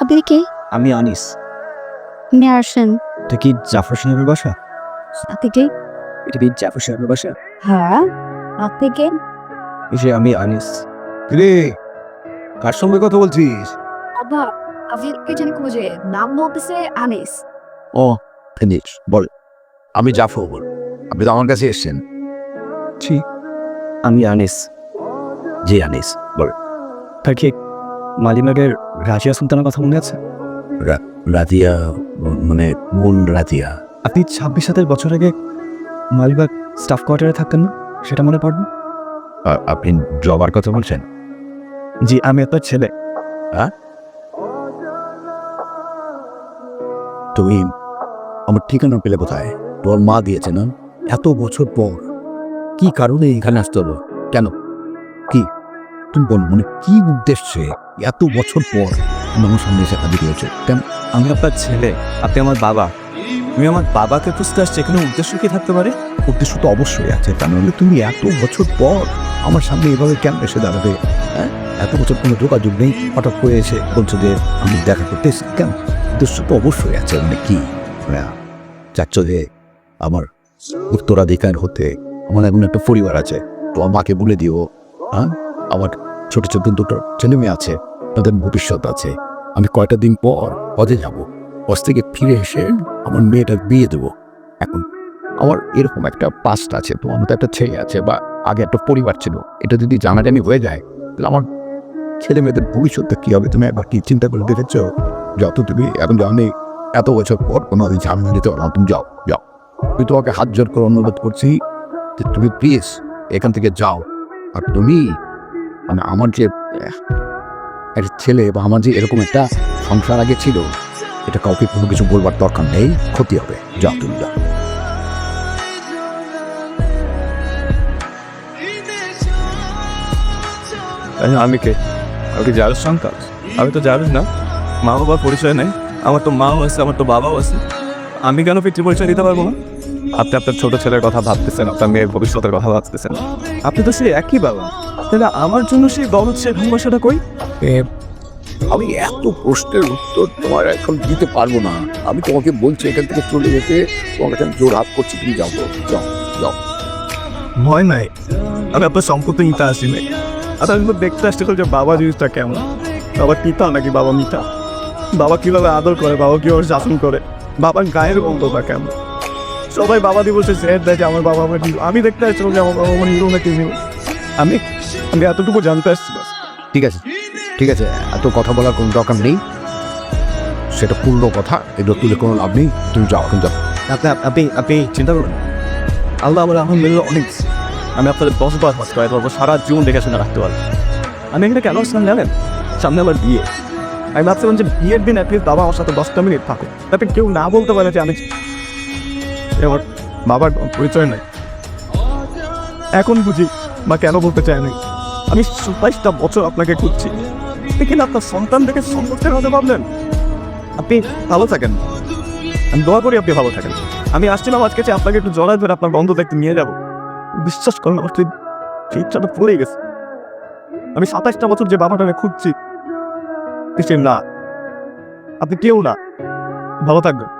আপনি কে? আমি আনিস। আপনি আসেন। এটা কি জাফর সাহেবের বাসা? আপনি কে? এটা কি জাফর সাহেবের বাসা? হ্যাঁ আপনি কে? যে আমি আনিস। রে কার সঙ্গে কথা বলছিস? আব্বা আপনি কে জানি খুঁজে নাম বলতেছে আনিস। ও ফিনিশ বল। আমি জাফর আপনি তো আমার কাছে এসেছেন। ছি আমি আনিস। জি আনিস বল। তার কি মালিবাগের রাজিয়া সুলতানের কথা মনে আছে? রাতিয়া মানে কোন রাতিয়া আপনি ছাব্বিশ সাতের বছর আগে মালিবাগ স্টাফ কোয়ার্টারে থাকতেন না? সেটা মনে পড়বে? আপনি জবার কথা বলছেন? জি আমি আপনার ছেলে। তুমি আমার ঠিকানা পেলে কোথায়? তোর মা দিয়েছে না? এত বছর পর। কি কারণে এখানে আসতে হলো? কেন? কি? বল মানে কি উদ্দেশ্যে এত বছর পর আমার সামনে এসে হাজির হয়েছে? কেন আমি আপনার ছেলে আপনি আমার বাবা। তুমি আমার বাবাকে খুঁজতে আসছি এখানে উদ্দেশ্য কি থাকতে পারে? উদ্দেশ্য তো অবশ্যই আছে তা নাহলে তুমি এত বছর পর আমার সামনে এভাবে কেন এসে দাঁড়াবে? হ্যাঁ? এত বছর কোনো যোগাযোগ নেই হঠাৎ করে এসে বলছো যে আমি দেখা করতে এসেছি। কেন? উদ্দেশ্য তো অবশ্যই আছে মানে কি? হ্যাঁ। চাচ্ছ যে আমার উত্তরাধিকার হতে আমার এমন একটা পরিবার আছে তো আমাকে বলে দিও হ্যাঁ? আমার ছোট ছোট দুটো ছেলে মেয়ে আছে, তাদের ভবিষ্যৎ আছে। আমি কয়টা দিন পর পদে যাব। পথ থেকে ফিরে এসে আমার মেয়েটার বিয়ে দেবো। এখন আমার এরকম একটা পাস্ট আছে, তো আমার তো একটা ছেলে আছে বা আগে একটা পরিবার ছিল। এটা যদি জানাজানি হয়ে যায়, তাহলে আমার ছেলে মেয়েদের ভবিষ্যৎটা কী হবে তুমি একবার কি চিন্তা করে দেখেছ? যত তুমি, এখন জানি এত বছর পর কোনো ঝামেলা দিতে পারো তুমি যাও যাও। আমি তোমাকে হাত জোর করে অনুরোধ করছি যে তুমি প্লিজ এখান থেকে যাও। আর তুমি মানে আমার যে একটা ছেলে বা আমার যে এরকম একটা সংসার আগে ছিল, এটা কাউকে কোনো কিছু বলবার দরকার নেই, ক্ষতি হবে। যাও তুমি আরে আমি কে? আমি জারুস সন্তান? আমি তো জারুস না। মা বাবার পরিচয় নেই। আমার তো মাও আছে, আমার তো বাবাও আছে। আমি কেন পিতৃ পরিচয় দিতে পারব না? আপনি আপনার ছোট ছেলের কথা ভাবতেছেন, আপনার মেয়ের ভবিষ্যতের কথা ভাবতেছেন। আপনি তো সেই একই বাবা। তাহলে আমার জন্য সেই দরদ সেই ভালোবাসাটা কই? আমি এত প্রশ্নের উত্তর তোমার এখন দিতে পারব না। আমি তোমাকে বলছি এখান থেকে চলে যেতে তোমার কাছে জোর হাত করছি তুমি যাও যাও যাও। ভয় নাই। আমি আপনার সম্পত্তি নিতে আসি নাই। আর আমি দেখতে আসছিলাম যে বাবা জিনিসটা কেমন। বাবা পিতা নাকি বাবা মিতা? বাবা কীভাবে আদর করে বাবা কীভাবে শাসন করে? বাবার গায়ের গন্ধটা কেমন? সবাই বাবা দিবসে সেট দেয় যে আমার বাবা আমার। আমি দেখতে আসছিলাম যে আমার বাবা আমার হিরো নাকি। আমি আমি এতটুকু জানতে আসছি বাস। ঠিক আছে ঠিক আছে এত কথা বলার কোনো দরকার নেই। সেটা পূর্ণ কথা এগুলো তুলে কোনো লাভ নেই। তুমি যাও এখন যাও। আপনি আপনি আপনি চিন্তা করুন আল্লাহ আমার আলহামদুলিল্লাহ অনেক আমি আপনাদের দশ বার পাস করাই পারব সারা জীবন দেখে শুনে রাখতে পারব। আমি এখানে কেন আসলাম জানেন? সামনে আমার বিয়ে। আমি ভাবছিলাম যে বিয়ের দিন অ্যাটলিস্ট বাবা আমার সাথে দশটা মিনিট থাকে তাতে কেউ না বলতে পারে যে আমি এ আমার বাবার পরিচয় নাই। এখন বুঝি বা কেন বলতে চাই আমি আমি সাতাইশটা বছর আপনাকে খুঁজছি। দেখি না, আপনার সন্তান থেকে সম্পর্কের হতে ভাবলেন। আপনি ভালো থাকেন। আমি দোয়া করি আপনি ভালো থাকেন। আমি আসছিলাম আজকে আপনাকে একটু জড়াই ধরে আপনার বন্ধ দেখতে নিয়ে যাব। বিশ্বাস করেন, আমার সেই ইচ্ছাটা পড়েই গেছে। আমি সাতাশটা বছর যে বাবাটাকে খুঁজছি না। আপনি কেউ না। ভালো থাকবেন।